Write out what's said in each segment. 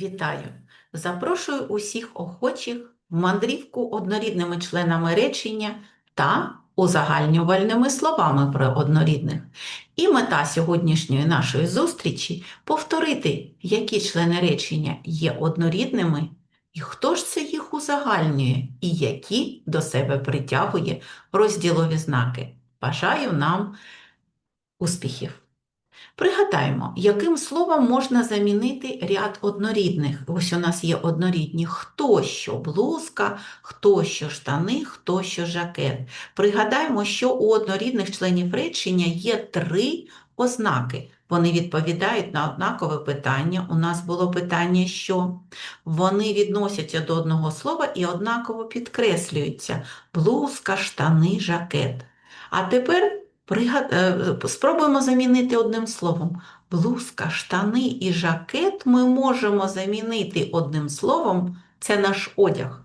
Вітаю! Запрошую усіх охочих в мандрівку однорідними членами речення та узагальнювальними словами про однорідних. І мета сьогоднішньої нашої зустрічі повторити, які члени речення є однорідними, і хто ж це їх узагальнює, і які до себе притягує розділові знаки. Бажаю нам успіхів! Пригадаємо, яким словом можна замінити ряд однорідних. Ось у нас є однорідні хто що блузка, хто що штани, хто що жакет. Пригадаємо, що у однорідних членів речення є три ознаки. Вони відповідають на однакове питання. У нас було питання, що вони відносяться до одного слова і однаково підкреслюються блузка, штани, жакет. А тепер Спробуємо замінити одним словом. Блузка, штани і жакет ми можемо замінити одним словом це наш одяг.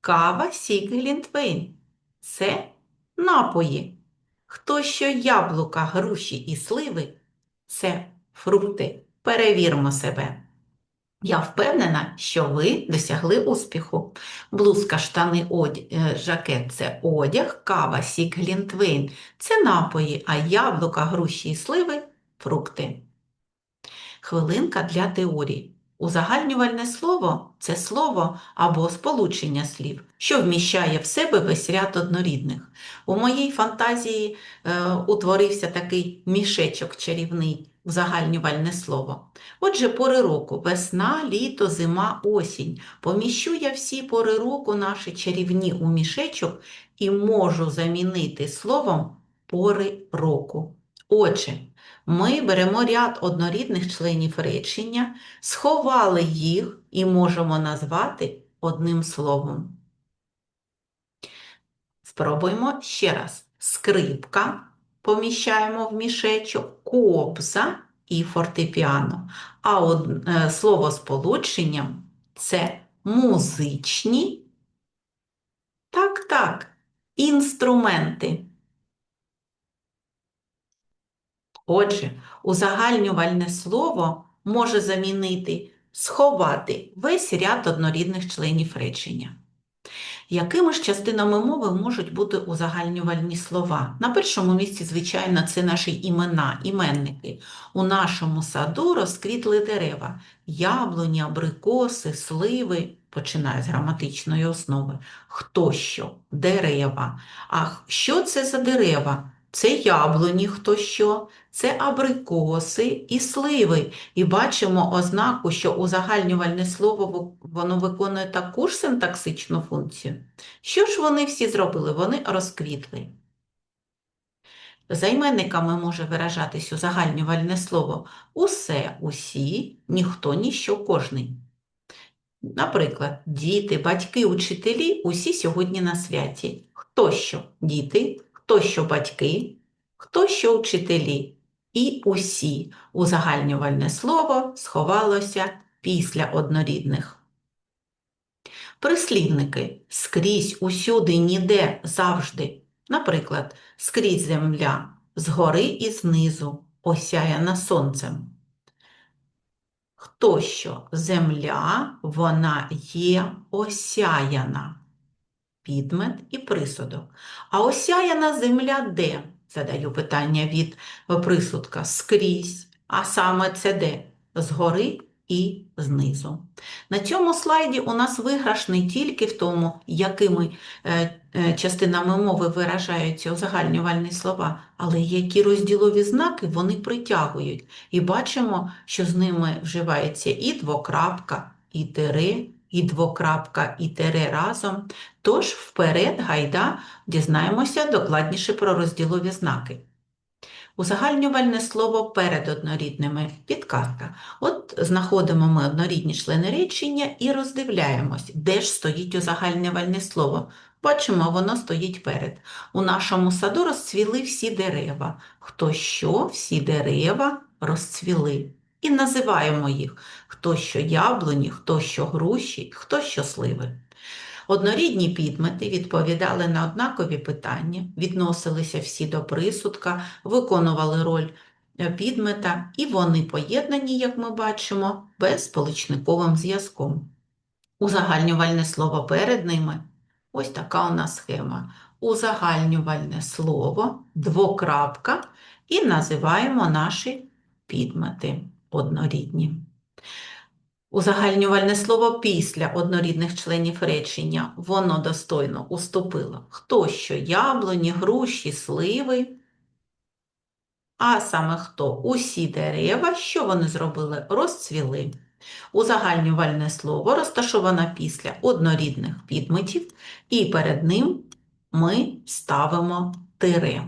Кава, сік глінтвейн – це напої. Хто що яблука, груші і сливи це фрукти. Перевіримо себе. Я впевнена, що ви досягли успіху. Блузка, штани, одяг, жакет це одяг, кава, сік, глінтвейн це напої, а яблука, груші і сливи фрукти. Хвилинка для теорії. Узагальнювальне слово це слово або сполучення слів, що вміщає в себе весь ряд однорідних. У моїй фантазії е, утворився такий мішечок чарівний узагальнювальне слово. Отже, пори року весна, літо, зима, осінь. Поміщу я всі пори року наші чарівні у мішечок і можу замінити словом пори року. Отже, ми беремо ряд однорідних членів речення, сховали їх і можемо назвати одним словом. Спробуємо ще раз. Скрипка поміщаємо в мішечок, кобза і фортепіано. А е, слово сполученням це музичні, так, так, інструменти. Отже, узагальнювальне слово може замінити сховати весь ряд однорідних членів речення. Якими ж частинами мови можуть бути узагальнювальні слова? На першому місці, звичайно, це наші імена, іменники. У нашому саду розквітли дерева, яблуні, абрикоси, сливи, починаю з граматичної основи. Хто що? Дерева. А що це за дерева? Це яблуні, хто що, це абрикоси і сливи. І бачимо ознаку, що узагальнювальне слово воно виконує таку ж синтаксичну функцію. Що ж вони всі зробили? Вони розквітли. Займенниками може виражатись узагальнювальне слово усе, усі, ніхто, ніщо, кожний. Наприклад, діти, батьки, учителі усі сьогодні на святі. Хто що? Діти, хто що батьки, хто що вчителі. І усі узагальнювальне слово сховалося після однорідних. Прислівники скрізь, усюди, ніде, завжди. Наприклад, скрізь земля згори і знизу, осяяна сонцем. Хто що земля, вона є осяяна підмет і присудок. А осяяна земля де? Задаю питання від присудка скрізь, а саме це де? Згори і знизу. На цьому слайді у нас виграш не тільки в тому, якими е, е, частинами мови виражаються узагальнювальні слова, але які розділові знаки вони притягують. І бачимо, що з ними вживається і двокрапка, і тире, і двокрапка, і тере разом. Тож вперед, гайда, дізнаємося докладніше про розділові знаки. Узагальнювальне слово перед однорідними підказка. От знаходимо ми однорідні члени речення і роздивляємось, де ж стоїть узагальнювальне слово. Бачимо, воно стоїть перед. У нашому саду розцвіли всі дерева. Хто що, всі дерева розцвіли і називаємо їх хто що яблуні, хто що груші, хто що сливи. Однорідні підмети відповідали на однакові питання, відносилися всі до присудка, виконували роль е, підмета, і вони поєднані, як ми бачимо, безсполучниковим зв'язком. Узагальнювальне слово перед ними ось така у нас схема. Узагальнювальне слово, двокрапка, і називаємо наші підмети однорідні. Узагальнювальне слово після однорідних членів речення воно достойно уступило. Хто що яблуні, груші, сливи. А саме хто? Усі дерева, що вони зробили? Розцвіли. Узагальнювальне слово розташоване після однорідних підметів, і перед ним ми ставимо тире.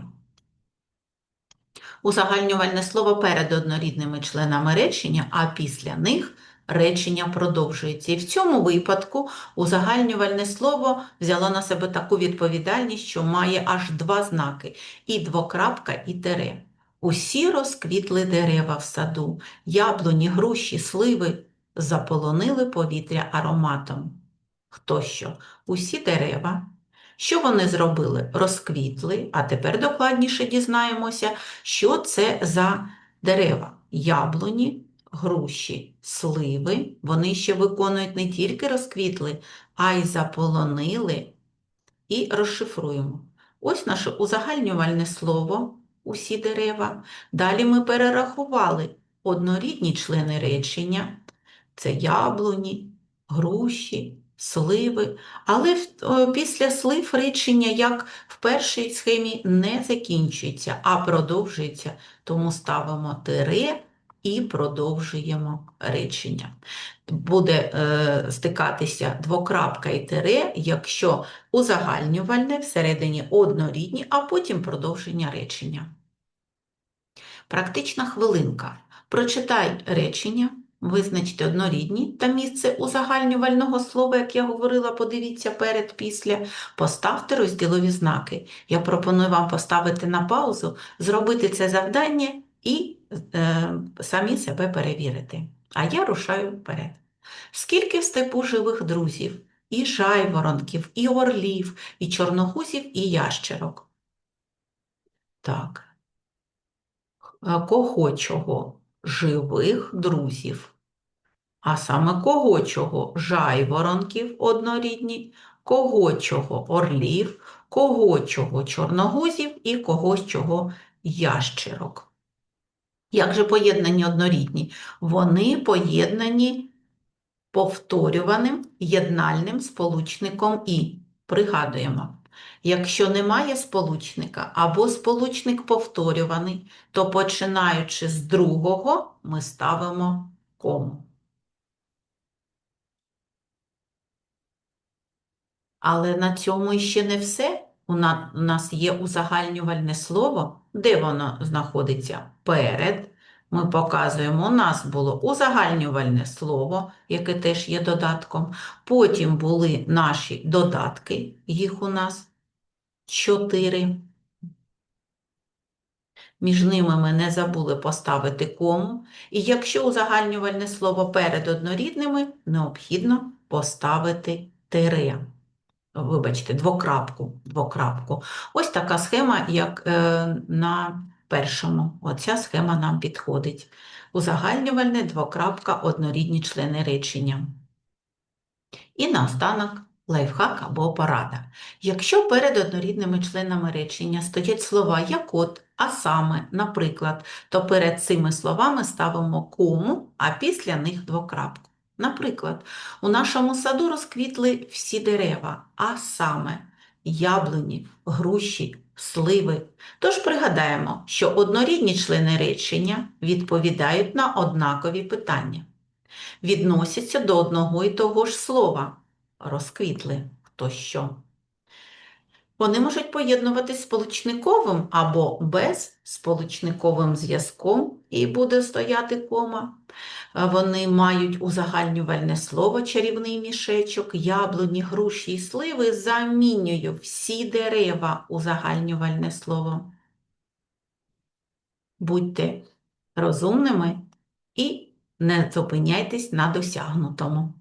Узагальнювальне слово перед однорідними членами речення, а після них речення продовжується. І в цьому випадку узагальнювальне слово взяло на себе таку відповідальність, що має аж два знаки і двокрапка, і тире. Усі розквітли дерева в саду, яблуні, груші, сливи заполонили повітря ароматом. Хто що? Усі дерева. Що вони зробили? Розквітли, а тепер докладніше дізнаємося, що це за дерева. Яблуні, груші, сливи. Вони ще виконують не тільки розквітли, а й заполонили і розшифруємо. Ось наше узагальнювальне слово усі дерева. Далі ми перерахували однорідні члени речення. Це яблуні, груші, сливи. Але після слив речення, як в першій схемі, не закінчується, а продовжується. Тому ставимо тире і продовжуємо речення. Буде е, стикатися двокрапка і тире, якщо узагальнювальне всередині однорідні, а потім продовження речення. Практична хвилинка. Прочитай речення, визначте однорідні та місце узагальнювального слова, як я говорила, подивіться перед, після. Поставте розділові знаки. Я пропоную вам поставити на паузу, зробити це завдання і е, самі себе перевірити. А я рушаю вперед. Скільки в степу живих друзів, і жайворонків, і орлів, і чорногузів, і ящерок. Так. Е, Кого чого? Живих друзів. А саме кого чого? Жайворонків однорідні, кого чого орлів, кого чого чорногузів і кого чого ящерок. Як же поєднані однорідні? Вони поєднані повторюваним єднальним сполучником і. Пригадуємо, якщо немає сполучника або сполучник повторюваний, то починаючи з другого ми ставимо кому. Але на цьому іще не все. У нас є узагальнювальне слово. Де воно знаходиться? Перед. Ми показуємо, у нас було узагальнювальне слово, яке теж є додатком. Потім були наші додатки, їх у нас чотири. Між ними ми не забули поставити кому. І якщо узагальнювальне слово перед однорідними, необхідно поставити тире. Вибачте, двокрапку, двокрапку. Ось така схема, як е, на першому. Оця схема нам підходить. Узагальнювальне, двокрапка, однорідні члени речення. І наостанок лайфхак або порада. Якщо перед однорідними членами речення стоять слова як от, а саме, наприклад, то перед цими словами ставимо кому, а після них двокрапку. Наприклад, у нашому саду розквітли всі дерева, а саме яблуні, груші, сливи. Тож пригадаємо, що однорідні члени речення відповідають на однакові питання відносяться до одного і того ж слова. Розквітли хто що. Вони можуть поєднуватись сполучниковим або безсполучниковим зв'язком, і буде стояти кома. Е, Вони мають узагальнювальне слово чарівний мішечок, яблуні, груші і сливи. Замінюю всі дерева узагальнювальне слово. Будьте розумними і не зупиняйтесь на досягнутому.